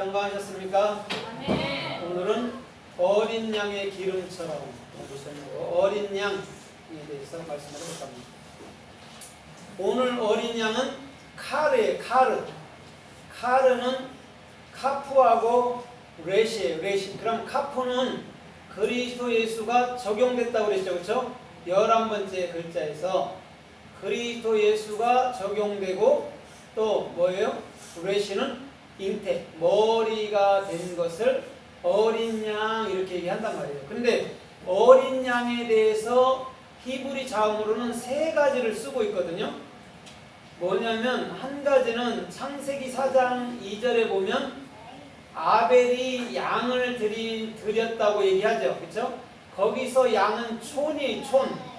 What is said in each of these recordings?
평가하셨습니까? 오늘은 어린 양의 기름처럼 어린 양에 대해서 말씀을 해볼까 합니다. 오늘 어린 양은 카르예요. 카르. 카르는 카푸하고 레시예요. 레시. 그럼 카푸는 그리스도 예수가 적용됐다고 그랬죠. 그렇죠? 열한 번째 글자에서 그리스도 예수가 적용되고 또 뭐예요? 레시는 잉태, 머리가 된 것을 어린 양 이렇게 얘기한단 말이에요. 그런데 어린 양에 대해서 히브리 자음으로는 세 가지를 쓰고 있거든요. 뭐냐면 한 가지는 창세기 4장 2절에 보면 아벨이 양을 드리, 드렸다고 얘기하죠. 그렇죠? 거기서 양은 촌이 촌.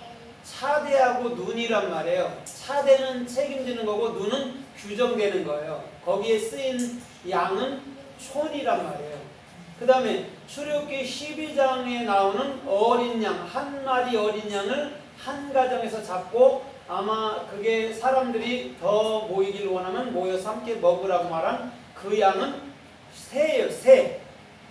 차대하고 눈이란 말이에요. 차대는 책임지는 거고 눈은 규정되는 거예요. 거기에 쓰인 양은 촌이란 말이에요. 그 다음에 출애굽기 12장에 나오는 어린 양, 한 마리 어린 양을 한 가정에서 잡고 아마 그게 사람들이 더 모이길 원하면 모여서 함께 먹으라고 말한 그 양은 새예요, 새.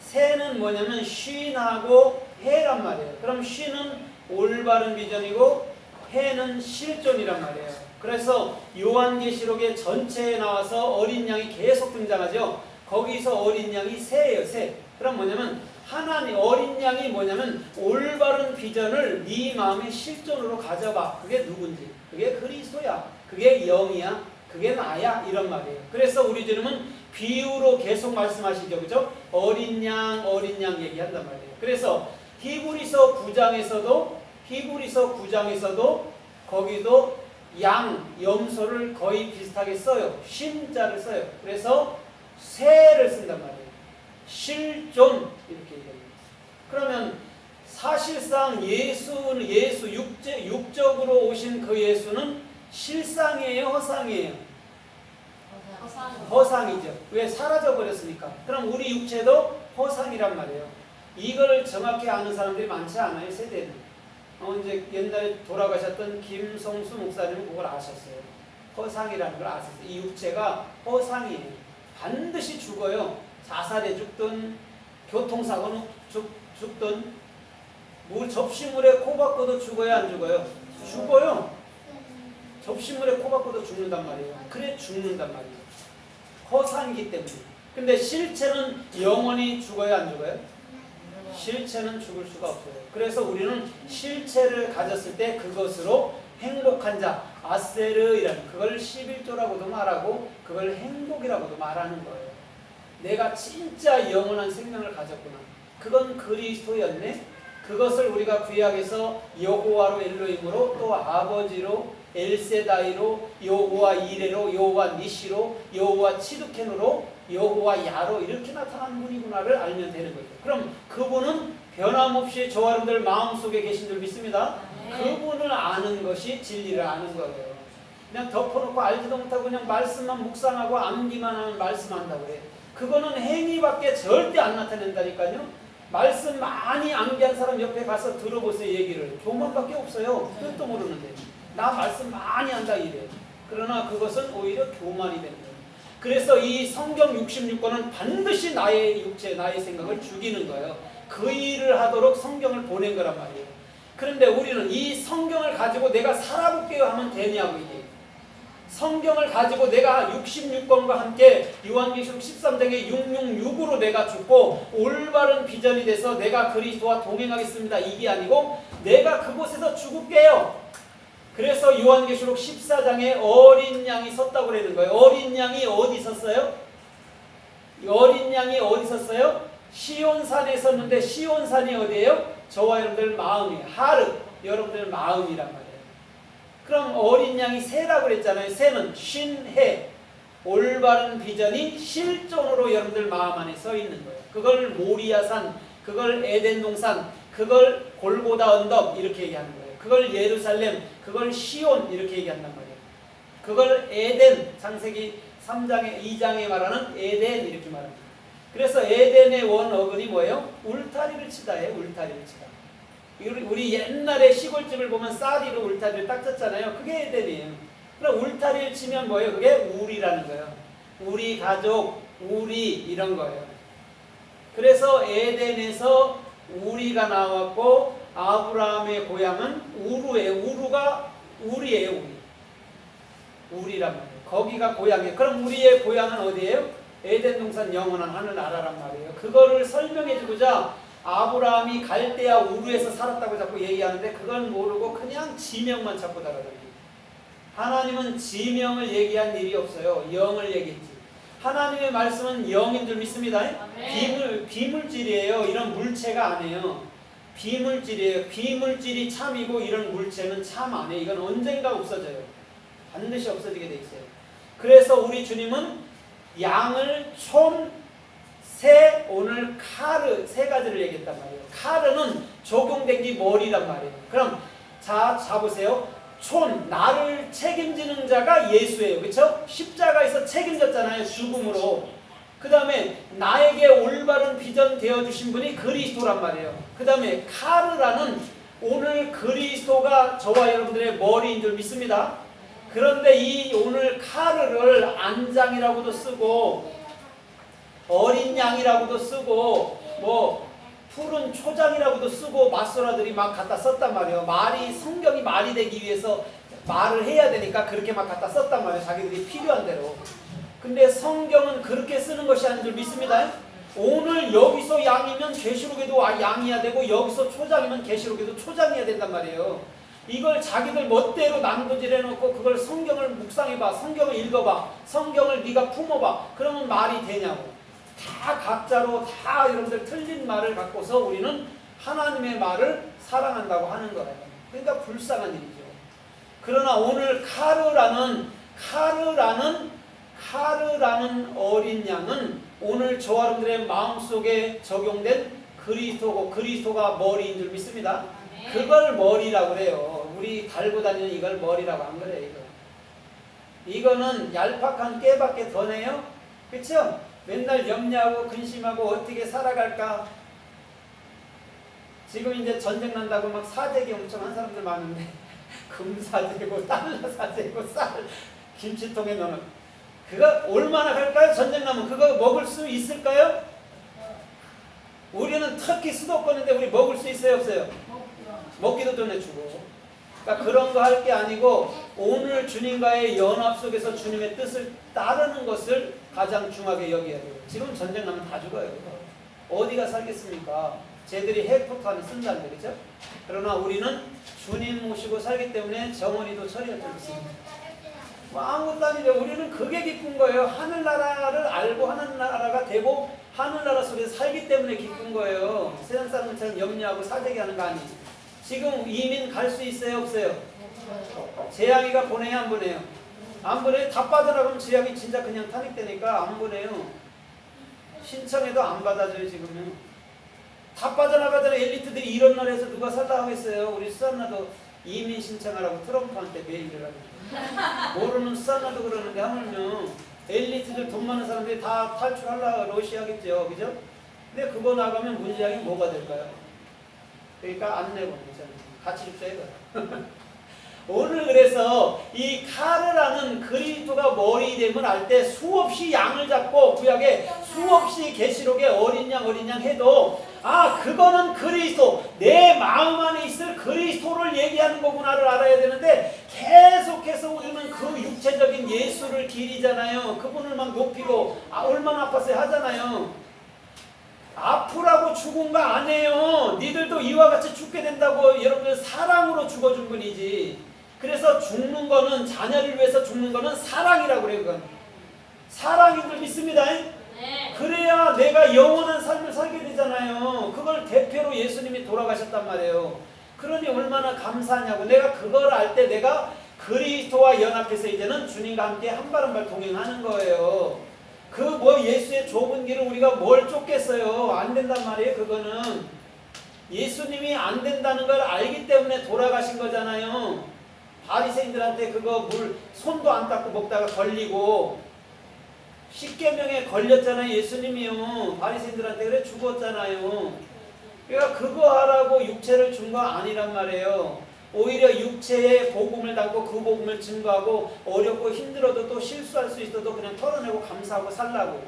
새는 뭐냐면 쉰하고 해란 말이에요. 그럼 쉰은 올바른 비전이고 해는 실존이란 말이에요. 그래서 요한계시록의 전체에 나와서 어린 양이 계속 등장하죠. 거기서 어린 양이 새예요, 새. 그럼 뭐냐면 하나님 어린 양이 뭐냐면 올바른 비전을 네 마음의 실존으로 가져봐. 그게 누군지. 그게 그리스도야. 그게 영이야. 그게 나야. 이런 말이에요. 그래서 우리 주님은 비유로 계속 말씀하시죠. 그죠? 어린 양, 어린 양 얘기한단 말이에요. 그래서 히브리서 9장에서도 히브리서 9장에서도 거기도 양, 염소를 거의 비슷하게 써요. 쉼자를 써요. 그래서 새를 쓴단 말이에요. 실존 이렇게 얘기합니다. 그러면 사실상 예수는 예수 육제, 육적으로 오신 그 예수는 실상이에요, 허상이에요. 허상이죠. 왜 사라져 버렸으니까. 그럼 우리 육체도 허상이란 말이에요. 이걸 정확히 아는 사람들이 많지 않아요, 세대는. 어, 이제 옛날에 돌아가셨던 김성수 목사님은 그걸 아셨어요. 허상이라는 걸 아셨어요. 이 육체가 허상이에요. 반드시 죽어요. 자살해 죽든, 교통사고는 죽, 죽든, 물 접시물에 코 박고도 죽어야 안 죽어요? 죽어요. 접시물에 코 박고도 죽는단 말이에요. 그래 죽는단 말이에요. 허상이기 때문에. 근데 실체는 영원히 죽어야 안 죽어요? 실체는 죽을 수가 없어요. 그래서 우리는 실체를 가졌을 때 그것으로 행복한 자, 아세르이라는 그걸 11조라고도 말하고 그걸 행복이라고도 말하는 거예요. 내가 진짜 영원한 생명을 가졌구나. 그건 그리스도였네. 그것을 우리가 구약에서 여호와로 엘로힘으로 또 아버지로 엘세다이로 여호와 이레로 여호와 니시로 여호와 치두켄으로 여호와 야로 이렇게 나타난 분이구나를 알면 되는 거죠. 그럼 그분은 변함없이 저와 여러분들 마음속에 계신 줄 믿습니다. 그분을 아는 것이 진리를 아는 거예요. 그냥 덮어놓고 알지도 못하고 그냥 말씀만 묵상하고 암기만 하면 말씀한다고 그래. 그거는 행위밖에 절대 안 나타낸다니까요. 말씀 많이 암기한 사람 옆에 가서 들어보세요 얘기를. 교만밖에 없어요. 뜻도 모르는데. 나 말씀 많이 한다 이래. 그러나 그것은 오히려 교만이 거예요. 그래서 이 성경 66권은 반드시 나의 육체, 나의 생각을 죽이는 거예요. 그 일을 하도록 성경을 보낸 거란 말이에요. 그런데 우리는 이 성경을 가지고 내가 살아볼게요 하면 되냐고 이게. 성경을 가지고 내가 66권과 함께 요한계시록 13장의 666으로 내가 죽고 올바른 비전이 돼서 내가 그리스도와 동행하겠습니다. 이게 아니고 내가 그곳에서 죽을게요. 그래서 요한계시록 14장에 어린 양이 섰다고 그러는 거예요. 어린 양이 어디 섰어요? 어린 양이 어디 섰어요? 시온산에 섰는데 시온산이 어디예요? 저와 여러분들 마음이에요. 하르, 여러분들 마음이란 말이에요. 그럼 어린 양이 새라고 그랬잖아요. 새는 쉰해. 올바른 비전이 실존으로 여러분들 마음 안에 서 있는 거예요. 그걸 모리아산, 그걸 에덴 동산, 그걸 골고다 언덕 이렇게 얘기하는 거예요. 그걸 예루살렘, 그걸 시온 이렇게 얘기한단 말이에요. 그걸 에덴, 창세기 3장에 2장에 말하는 에덴 이렇게 말합니다. 그래서 에덴의 원 어근이 뭐예요? 울타리를 치다예요. 울타리를 치다. 우리, 우리 옛날에 시골집을 보면 쌀이로 울타리를 딱 쳤잖아요. 그게 에덴이에요. 그럼 울타리를 치면 뭐예요? 그게 우리라는 거예요. 우리 가족, 우리 이런 거예요. 그래서 에덴에서 우리가 나왔고 아브라함의 고향은 우루예요. 우루가 우리예요. 우리. 우리란 말이에요. 거기가 고향이에요. 그럼 우리의 고향은 어디예요? 에덴 동산 영원한 하늘나라란 말이에요. 그거를 설명해 주고자 아브라함이 갈대아 우루에서 살았다고 자꾸 얘기하는데 그걸 모르고 그냥 지명만 찾고 다가다니요 하나님은 지명을 얘기한 일이 없어요. 영을 얘기했지. 하나님의 말씀은 영인 줄 믿습니다. 비물, 비물질이에요. 이런 물체가 아니에요. 비물질이에요. 비물질이 참이고 이런 물체는 참 아니에요. 이건 언젠가 없어져요. 반드시 없어지게 돼 있어요. 그래서 우리 주님은 양을 총, 새, 오늘 카르 세 가지를 얘기했단 말이에요. 카르는 적용된 게 머리란 말이에요. 그럼 자, 잡으세요. 촌, 나를 책임지는 자가 예수예요. 그렇죠? 십자가에서 책임졌잖아요. 죽음으로. 그 다음에 나에게 올바른 비전 되어주신 분이 그리스도란 말이에요. 그 다음에 카르라는 오늘 그리스도가 저와 여러분들의 머리인 줄 믿습니다. 그런데 이 오늘 카르를 안장이라고도 쓰고 어린 양이라고도 쓰고 뭐 푸른 초장이라고도 쓰고 맞소라들이 막 갖다 썼단 말이에요. 말이 성경이 말이 되기 위해서 말을 해야 되니까 그렇게 막 갖다 썼단 말이에요. 자기들이 필요한 대로. 근데 성경은 그렇게 쓰는 것이 아닌 줄 믿습니다. 오늘 여기서 양이면 계시록에도 아, 양이야 되고 여기서 초장이면 계시록에도 초장이야 된단 말이에요. 이걸 자기들 멋대로 난도질 해 놓고 그걸 성경을 묵상해 봐, 성경을 읽어 봐, 성경을 네가 품어 봐. 그러면 말이 되냐고. 다 각자로 다 여러분들 틀린 말을 갖고서 우리는 하나님의 말을 사랑한다고 하는 거예요. 그러니까 불쌍한 일이죠. 그러나 오늘 카르라는 카르라는 카르라는 어린 양은 오늘 저와 여러분들의 마음속에 적용된 그리스도고 그리스도가 머리인 줄 믿습니다. 그걸 머리라고 그래요. 우리 달고 다니는 이걸 머리라고 안 그래요. 이거. 이거는 얄팍한 깨밖에 더 내요. 그렇죠? 맨날 염려하고 근심하고 어떻게 살아갈까? 지금 이제 전쟁 난다고 막 사재기 엄청 한 사람들 많은데 금 사재고 달러 사재고 쌀 김치통에 넣는 그거 얼마나 갈까요? 전쟁 나면 그거 먹을 수 있을까요? 우리는 터키 수도권인데 우리 먹을 수 있어요 없어요? 먹기도 전에 주고 그러니까 그런 거 할 게 아니고 오늘 주님과의 연합 속에서 주님의 뜻을 따르는 것을 가장 중하게 여겨야 돼요. 지금 전쟁 나면 다 죽어요. 어디가 살겠습니까? 쟤들이 핵폭탄을 쓴다는데 그죠? 그러나 우리는 주님 모시고 살기 때문에 정원이도 처리할 줄 믿습니다. 뭐 아무것도 아니죠. 우리는 그게 기쁜 거예요. 하늘나라를 알고 하늘나라가 되고 하늘나라 속에서 살기 때문에 기쁜 거예요. 세상 사람들처럼 염려하고 사재기 하는 거 아니지. 지금 이민 갈 수 있어요? 없어요? 재앙이가 보내야 안 보내요? 안 보내요? 다 빠져나가면 재앙이 진짜 그냥 탄핵되니까 안 보내요. 신청해도 안 받아줘요 지금은. 다 빠져나가잖아요. 엘리트들이 이런 나라에서 누가 살라 하겠어요. 우리 수산나도 이민 신청하라고 트럼프한테 메일을 하고 모르는 수산나도 그러는데 하물며 엘리트들 돈 많은 사람들이 다 탈출하려 러시아겠죠. 그죠? 근데 그거 나가면 문제양이 뭐가 될까요? 그러니까 안 내고 있잖아요. 같이 봐. 오늘 그래서 이 카르라는 그리스도가 머리 됨을 알 때 수없이 양을 잡고 구약에 수없이 계시록에 어린 양 어린 양 해도 아 그거는 그리스도 내 마음 안에 있을 그리스도를 얘기하는 거구나를 알아야 되는데 계속해서 우리는 그 육체적인 예수를 기리잖아요. 그분을 막 높이고 아 얼마나 아팠어요 하잖아요. 아프라고 죽은 거 아니에요. 니들도 이와 같이 죽게 된다고 여러분들 사랑으로 죽어준 분이지. 그래서 죽는 거는 자녀를 위해서 죽는 거는 사랑이라고 그래요. 그건. 사랑인 줄 믿습니다. 그래야 내가 영원한 삶을 살게 되잖아요. 그걸 대표로 예수님이 돌아가셨단 말이에요. 그러니 얼마나 감사하냐고. 내가 그걸 알 때 내가 그리스도와 연합해서 이제는 주님과 함께 한 발 한 발 동행하는 거예요. 그 뭐 예수의 좁은 길을 우리가 뭘 쫓겠어요. 안 된단 말이에요. 그거는 예수님이 안 된다는 걸 알기 때문에 돌아가신 거잖아요. 바리새인들한테 그거 물 손도 안 닦고 먹다가 걸리고 십계명에 걸렸잖아요. 예수님이요. 바리새인들한테 그래 죽었잖아요. 그러니까 그거 하라고 육체를 준 거 아니란 말이에요. 오히려 육체에 복음을 담고 그 복음을 증거하고 어렵고 힘들어도 또 실수할 수 있어도 그냥 털어내고 감사하고 살라고.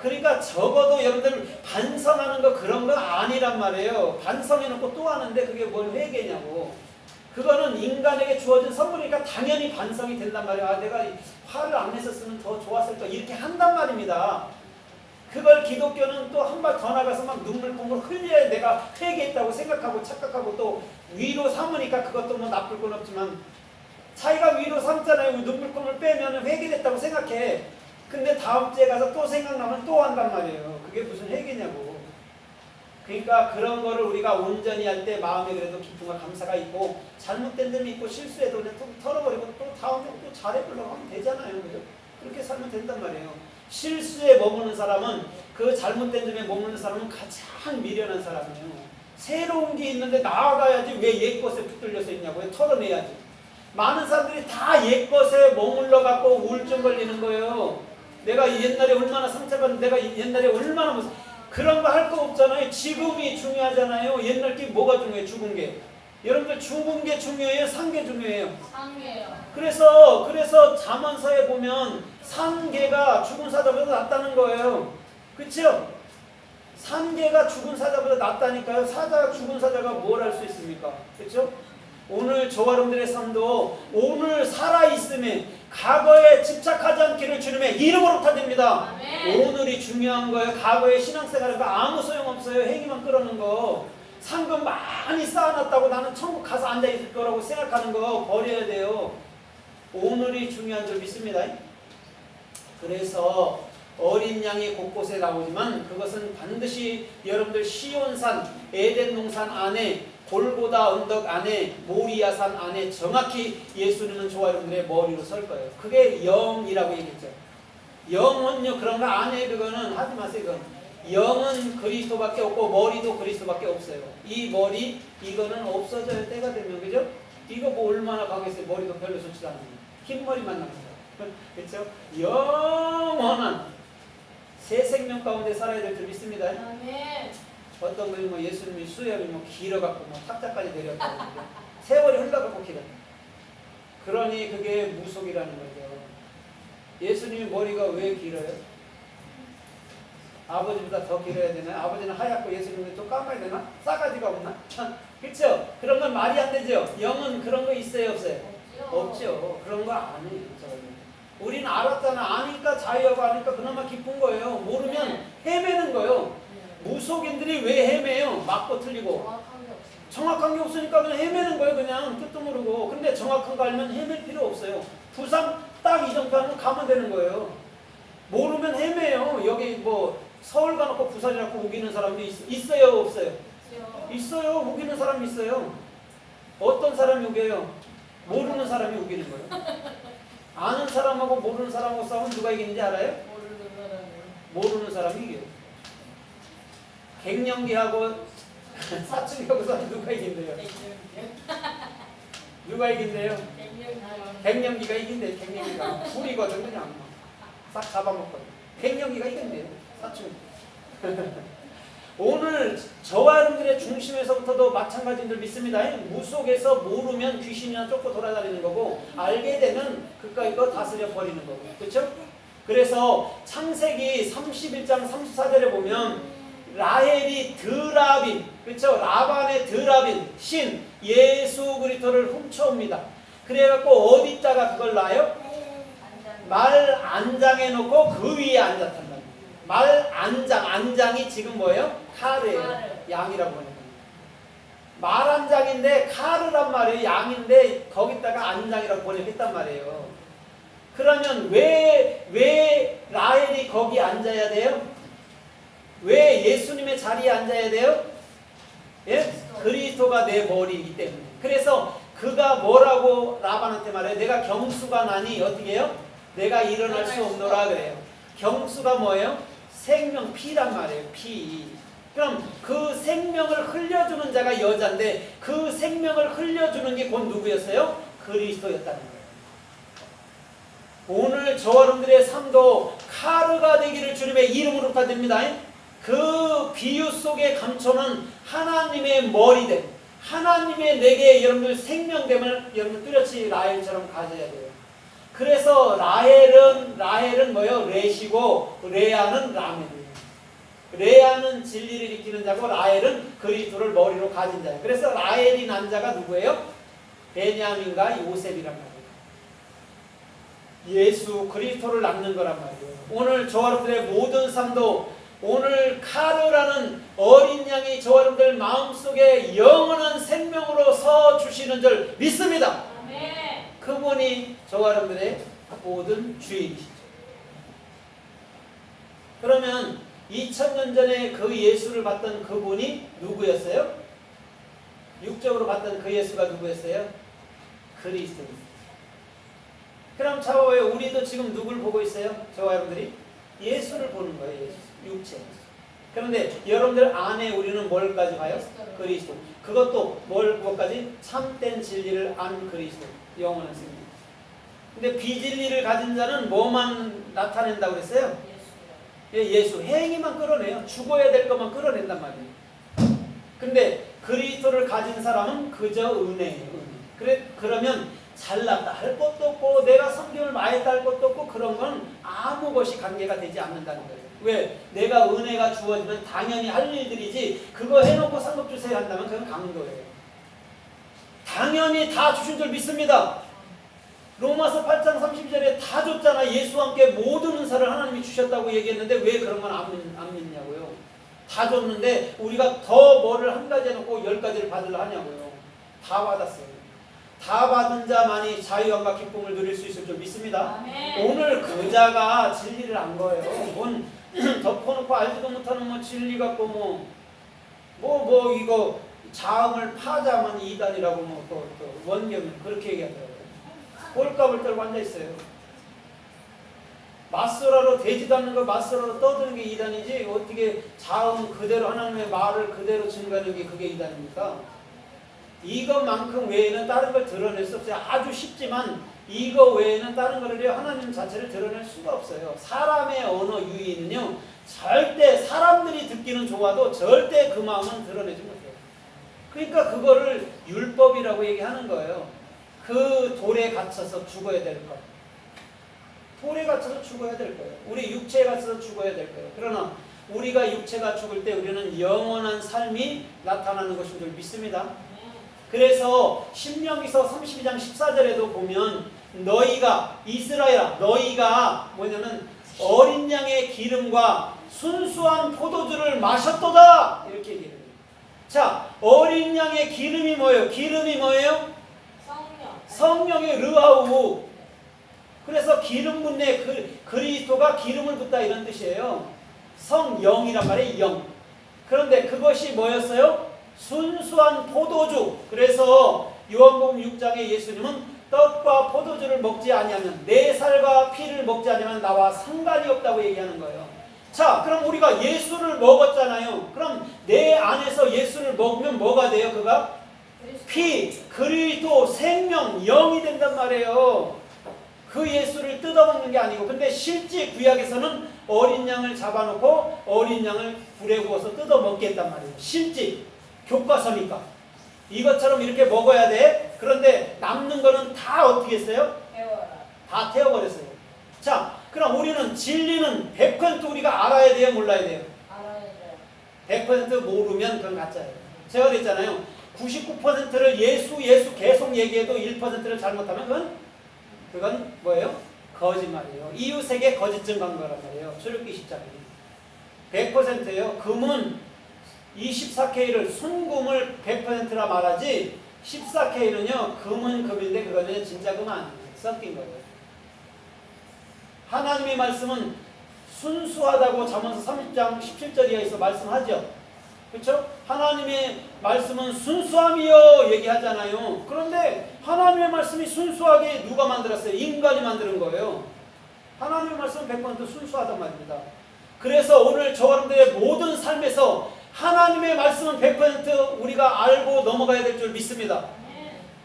그러니까 적어도 여러분들 반성하는 거 그런 거 아니란 말이에요. 반성해놓고 또 하는데 그게 뭘 회개냐고. 그거는 인간에게 주어진 선물이니까 당연히 반성이 된단 말이에요. 아, 내가 화를 안 냈었으면 더 좋았을 거 이렇게 한단 말입니다. 그걸 기독교는 또 한 발 더 나가서 막 눈물콩을 흘려야 내가 회개했다고 생각하고 착각하고 또 위로 삼으니까 그것도 뭐 나쁠 건 없지만 자기가 위로 삼잖아요. 눈물콩을 빼면 회개됐다고 생각해. 근데 다음 주에 가서 또 생각나면 또 한단 말이에요. 그게 무슨 회개냐고. 그러니까 그런 거를 우리가 온전히 할 때 마음에 그래도 기쁨과 감사가 있고 잘못된 점이 있고 실수해도 그냥 또 털어버리고 또 다음에 또 잘해보려고 하면 되잖아요. 그죠? 그렇게 살면 된단 말이에요. 실수에 머무는 사람은 그 잘못된 점에 머무는 사람은 가장 미련한 사람이에요. 새로운 게 있는데 나아가야지 왜 옛것에 붙들려서 있냐고요. 털어내야지. 많은 사람들이 다 옛것에 머물러 갖고 우울증 걸리는 거예요. 내가 옛날에 얼마나 상처받는 내가 옛날에 얼마나 무슨 그런 거 할 거 없잖아요. 지금이 중요하잖아요. 옛날 게 뭐가 중요해? 죽은 게. 여러분들 죽은 게 중요해요? 산 게 중요해요? 상해요. 그래서 그래서 잠언서에 보면 산 개가 죽은 사자보다 낫다는 거예요. 그렇죠? 산 개가 죽은 사자보다 낫다니까요. 사자 죽은 사자가 뭘 할 수 있습니까? 그렇죠? 오늘 저와 여러분들의 삶도 오늘 살아 있음에 과거에 집착하지 않기를 주님의 이름으로 타됩니다. 아멘. 오늘이 중요한 거예요. 과거의 신앙생활은 아무 소용 없어요. 행위만 끌어는 거. 상금 많이 쌓아놨다고 나는 천국 가서 앉아 있을 거라고 생각하는 거 버려야 돼요. 오늘이 중요한 줄 믿습니다. 그래서 어린 양이 곳곳에 나오지만 그것은 반드시 여러분들 시온산 에덴 동산 안에 골고다 언덕 안에 모리아산 안에 정확히 예수님은 저와 여러분들의 머리로 설 거예요. 그게 영이라고 얘기했죠. 영은요 그런 거 안에 그거는 하지 마세요. 그건. 영은 그리스도밖에 없고 머리도 그리스도밖에 없어요. 이 머리 이거는 없어져야 때가 되면 그죠? 이거 뭐 얼마나 가겠어요. 머리도 별로 좋지 않은데 흰 머리만 남니다. 그렇죠? 영원한 새 생명 가운데 살아야 될 줄 믿습니다. 아멘. 어떤 분이 뭐 예수님이 수염이 뭐 길어갖고 뭐 탁자까지 내렸다고 세월이 흘러갖고 길어. 그러니 그게 무속이라는 거죠. 예수님이 머리가 왜 길어요? 아버지보다 더 길어야 되나? 아버지는 하얗고 예수님은 좀 까마야 되나? 싸가지가 없나? 그렇죠? 그런 건 말이 안 되죠. 영은 그런 거 있어요, 없어요? 없죠. 그런 거 아니에요. 저는. 우리는 알았잖아. 아니까 자유하고 아니까 그나마 기쁜 거예요. 모르면 헤매는 거예요. 네. 무속인들이 왜 헤매요? 맞고 틀리고. 정확한 게 없어요. 정확한 게 없으니까 그냥 헤매는 거예요. 그냥 뜻도 모르고. 근데 정확한 거 알면 헤맬 필요 없어요. 부산 딱 이 정도 하면 가면 되는 거예요. 모르면 헤매요. 여기 뭐 서울 가놓고 부산이라고 우기는 사람도 있, 있어요? 없어요? 있어요. 우기는 사람이 있어요. 어떤 사람이 우겨요? 모르는 사람이 우기는 거예요. 아는 사람하고 모르는 사람하고 싸우면 누가 이기는지 알아요? 모르는 사람이 이겨요. 갱년기하고 사춘기하고 싸우면 누가 이긴대요? 누가 이긴대요? 갱년기. 갱년기가 이긴대. 갱년기가 불이거든 그냥 싹 잡아먹거든. 갱년기가 이긴대요. 사춘기. 오늘 저와 여러분들의 중심에서부터도 마찬가지인 줄 믿습니다. 무 속에서 모르면 귀신이나 쫓고 돌아다니는 거고 알게 되면 그까이 거 다스려 버리는 거고 그렇죠? 그래서 창세기 31장 34절에 보면 라헬이 드라빈 그렇죠? 라반의 드라빈 신 예수 그리스도를 훔쳐옵니다. 그래갖고 어디다가 그걸 놔요? 말 안장에 놓고 그 위에 앉았단다. 말 안장, 안장이 지금 뭐예요? 카르예요. 카르. 양이라고 하는. 말 안장인데 카르란 말이에요. 양인데 거기다가 안장이라고 번역했단 말이에요. 그러면 왜, 왜 라헬이 거기 앉아야 돼요? 왜 예수님의 자리에 앉아야 돼요? 예? 그리스도가 내 머리이기 때문에. 그래서 그가 뭐라고 라반한테 말해요? 내가 경수가 나니 어떻게 해요? 내가 일어날 수 없노라 그래요. 경수가 뭐예요? 생명 피란 말이에요. 피. 그럼 그 생명을 흘려주는 자가 여자인데 그 생명을 흘려주는 게 곧 누구였어요? 그리스도였다는 거예요. 오늘 저와 여러분들의 삶도 카르가 되기를 주님의 이름으로 부탁드립니다. 그 비유 속에 감춰는 하나님의 머리됨, 하나님의 내게 여러분들 생명됨을 여러분 뚜렷이 라헬처럼 가져야 돼요. 그래서 라헬은 라헬은 뭐예요? 레시고 레아는 라멜이에요. 레아는 진리를 일으키는 자고 라헬은 그리스도를 머리로 가진 자예요. 그래서 라헬이 난 자가 누구예요? 베냐민과 요셉이란 말이에요. 예수 그리스도를 낳는 거란 말이에요. 오늘 저와 여러분들의 모든 삶도 오늘 카르라는 어린 양이 저와 여러분들 마음속에 영원한 생명으로 서 주시는 줄 믿습니다. 그분이 저와 여러분들의 모든 주인이시죠. 그러면 2000년 전에 그 예수를 봤던 그분이 누구였어요? 육적으로 봤던 그 예수가 누구였어요? 그리스도입니다. 그럼 저와요 우리도 지금 누굴 보고 있어요? 저와 여러분들이 예수를 보는 거예요. 예수. 육체. 그런데 여러분들 안에 우리는 뭘까지 봐요? 그리스도. 그것도 뭘 그것까지 참된 진리를 안 그리스도. 영원한 생명. 근데 비진리를 가진 자는 뭐만 나타낸다고 그랬어요? 예수요. 예, 예수 행위만 끌어내요. 죽어야 될 것만 끌어낸단 말이에요. 근데 그리스도를 가진 사람은 그저 은혜예요. 은혜. 그래 그러면 잘났다 할 것도 없고 내가 성경을 마했다 할 것도 없고 그런 건 아무 것이 관계가 되지 않는다는 거예요. 왜? 내가 은혜가 주어지면 당연히 할 일들이지 그거 해놓고 상급 주세요 한다면 그건 강도예요. 당연히 다 주신 줄 믿습니다. 로마서 8장 32절에 다 줬잖아. 예수와 함께 모든 은사를 하나님이 주셨다고 얘기했는데 왜 그런 건 안 믿냐고요. 다 줬는데 우리가 더 뭐를 한 가지 해놓고 열 가지를 받으려 하냐고요. 다 받았어요. 다 받은 자만이 자유함과 기쁨을 누릴 수 있을 줄 믿습니다. 아멘. 오늘 그 자가 진리를 안 거예요. 뭔 덮어놓고 알지도 못하는 뭐 진리 갖고 뭐 뭐 뭐 이거 자음을 파자면 이단이라고 뭐 또 또 원경은 그렇게 얘기하더라고요. 꼴값을 떨고 앉아 있어요. 맞서라로 되지도 않는 거 맞서라로 떠드는 게 이단이지 어떻게 자음 그대로 하나님의 말을 그대로 증거하는 게 그게 이단입니까? 이것만큼 외에는 다른 걸 드러낼 수 없어요. 아주 쉽지만 이거 외에는 다른 거를 하나님 자체를 드러낼 수가 없어요. 사람의 언어 유희는요 절대 사람들이 듣기는 좋아도 절대 그 마음은 드러내지 못해요. 그러니까 그거를 율법이라고 얘기하는 거예요. 그 돌에 갇혀서 죽어야 될 것. 돌에 갇혀서 죽어야 될 거예요. 우리 육체에 갇혀서 죽어야 될 거예요. 그러나 우리가 육체가 죽을 때 우리는 영원한 삶이 나타나는 것인 줄 믿습니다. 그래서 신명기서 32장 14절에도 보면 너희가 이스라엘아 너희가 뭐냐면 어린 양의 기름과 순수한 포도주를 마셨도다 이렇게 얘기해요. 자 어린 양의 기름이 뭐예요? 기름이 뭐예요? 성령. 성령의 르하우. 그래서 기름 붓네 그, 그리스도가 기름을 붓다 이런 뜻이에요. 성영이란 말이에요. 영. 그런데 그것이 뭐였어요? 순수한 포도주. 그래서 요한복음 6장에 예수님은 떡과 포도주를 먹지 아니하면 내 살과 피를 먹지 아니하면 나와 상관이 없다고 얘기하는 거예요. 자, 그럼 우리가 예수를 먹었잖아요. 그럼 내 안에서 예수를 먹으면 뭐가 돼요? 그가 피, 그리스도, 생명, 영이 된단 말이에요. 그 예수를 뜯어먹는 게 아니고 근데 실제 구약에서는 어린 양을 잡아놓고 어린 양을 불에 구워서 뜯어먹겠단 말이에요. 실제 교과서니까 이것처럼 이렇게 먹어야 돼. 그런데 남는 거는 다 어떻게 했어요? 다 태워버렸어요. 자, 그럼 우리는 진리는 100% 우리가 알아야 돼요, 몰라야 돼요? 알아야 돼요. 100% 모르면 그건 가짜예요. 제가 그랬잖아요. 99%를 예수, 예수 계속 얘기해도 1%를 잘못하면 그건, 그건 뭐예요? 거짓말이에요. 이웃에게 거짓 증거한 거란 말이에요. 출애굽기 10장에. 100%예요. 금은 24K를 순금을 100%라 말하지 14K는요 금은 금인데 그거는 진짜 금 아니에요. 섞인 거예요. 하나님의 말씀은 순수하다고 잠언서 30장 17절에서 말씀하죠. 그렇죠? 하나님의 말씀은 순수함이요 얘기하잖아요. 그런데 하나님의 말씀이 순수하게 누가 만들었어요? 인간이 만드는 거예요. 하나님의 말씀은 100% 순수하단 말입니다. 그래서 오늘 저 여러분들의 모든 삶에서 하나님의 말씀은 100% 우리가 알고 넘어가야 될 줄 믿습니다.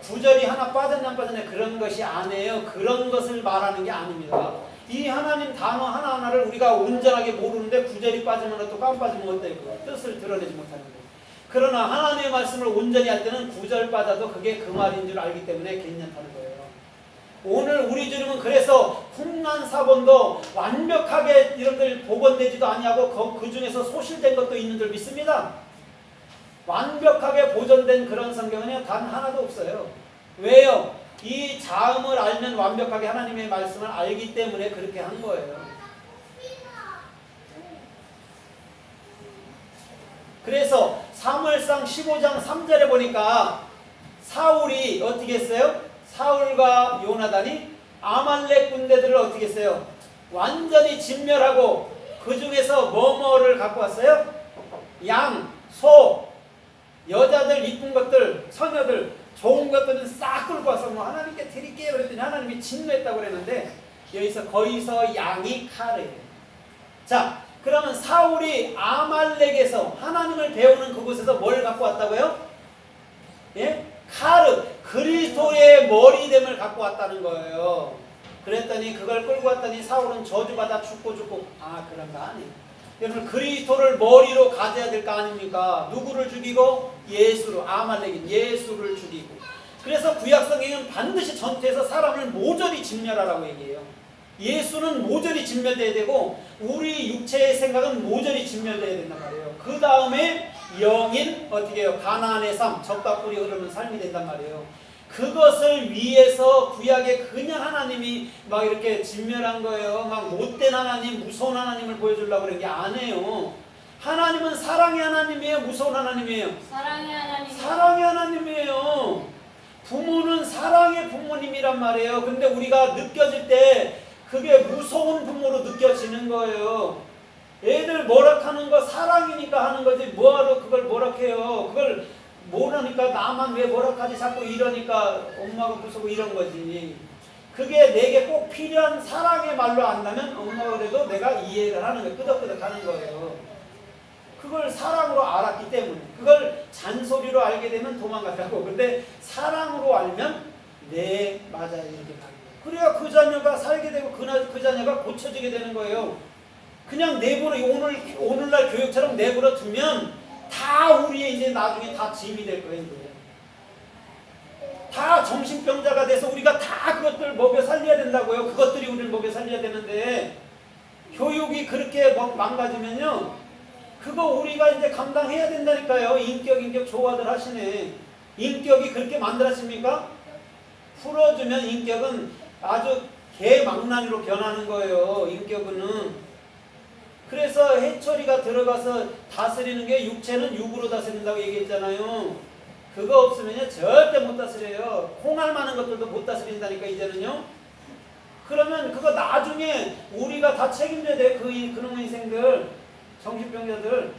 구절이 하나 빠졌냐 안 빠졌냐 그런 것이 아니에요. 그런 것을 말하는 게 아닙니다. 이 하나님 단어 하나하나를 우리가 온전하게 모르는데 구절이 빠지면 또 깜 빠지면 어때요? 그 뜻을 드러내지 못하는 거예요. 그러나 하나님의 말씀을 온전히 할 때는 구절 빠져도 그게 그 말인 줄 알기 때문에 괜찮다는. 오늘 우리 주님은 그래서 흉난 사본도 완벽하게 이런들 복원되지도 아니하고 그 중에서 소실된 것도 있는 줄 믿습니다. 완벽하게 보존된 그런 성경은 단 하나도 없어요. 왜요? 이 자음을 알면 완벽하게 하나님의 말씀을 알기 때문에 그렇게 한 거예요. 그래서 사무엘상 15장 3절에 보니까 사울이 어떻게 했어요? 사울과 요나단이 아말렉 군대들을 어떻게 했어요? 완전히 진멸하고 그 중에서 뭐뭐를 갖고 왔어요? 양, 소, 여자들 이쁜 것들, 처녀들, 좋은 것들은 싹 끌고 와서 뭐 하나님께 드릴게요 그랬더니 하나님이 진노했다고 그랬는데 여기서 거기서 양이 칼이에요. 자, 그러면 사울이 아말렉에서 하나님을 배우는 그곳에서 뭘 갖고 왔다고요? 예? 카르, 그리스도의 머리됨을 갖고 왔다는 거예요. 그랬더니 그걸 끌고 왔더니 사울은 저주받아 죽고 죽고 아 그런 거 아니에요. 여러분 그리스도를 머리로 가져야 될 거 아닙니까? 누구를 죽이고 예수로 아말렉인 예수를 죽이고 그래서 구약 성경은 반드시 전투에서 사람을 모조리 진멸하라고 얘기해요. 예수는 모조리 진멸돼야 되고 우리 육체의 생각은 모조리 진멸돼야 된단 말이에요. 그 다음에 영인 어떻게 해요? 가나안의 삶, 적과 꿀이 흐르는 삶이 된단 말이에요. 그것을 위해서 구약에 그냥 하나님이 막 이렇게 진멸한 거예요. 막 못된 하나님, 무서운 하나님을 보여주려고 그런 게 아니에요. 하나님은 사랑의 하나님이에요, 무서운 하나님이에요. 사랑의 하나님. 사랑의 하나님이에요. 부모는 사랑의 부모님이란 말이에요. 근데 우리가 느껴질 때 그게 무서운 부모로 느껴지는 거예요. 애들 뭐락하는 거 사랑이니까 하는 거지 뭐하러 그걸 뭐락해요. 그걸 모르니까 나만 왜 뭐락하지 자꾸 이러니까 엄마가 무서워 이런 거지. 그게 내게 꼭 필요한 사랑의 말로 안다면 엄마가 그래도 내가 이해를 하는 거예요. 끄덕끄덕 하는 거예요. 그걸 사랑으로 알았기 때문에 그걸 잔소리로 알게 되면 도망가라고 근데 사랑으로 알면 네 맞아요 이렇게 거예요 그래야 그 자녀가 살게 되고 그, 나- 그 자녀가 고쳐지게 되는 거예요 그냥 내버려 오늘 오늘날 교육처럼 내버려 두면 다 우리의 이제 나중에 다 짐이 될 거예요. 다 정신병자가 돼서 우리가 다 그것들 먹여 살려야 된다고요 그것들이 우리를 먹여 살려야 되는데 교육이 그렇게 막 망가지면요 그거 우리가 이제 감당해야 된다니까요. 인격, 인격 조화들 하시네. 인격이 그렇게 만들었습니까? 풀어주면 인격은 아주 개망나니로 변하는 거예요. 인격은. 그래서 해처리가 들어가서 다스리는 게 육체는 육으로 다스린다고 얘기했잖아요. 그거 없으면요 절대 못 다스려요. 콩알 많은 것들도 못 다스린다니까 이제는요. 그러면 그거 나중에 우리가 다 책임져야 돼. 그 이- 그놈의 인생들. 정신병자들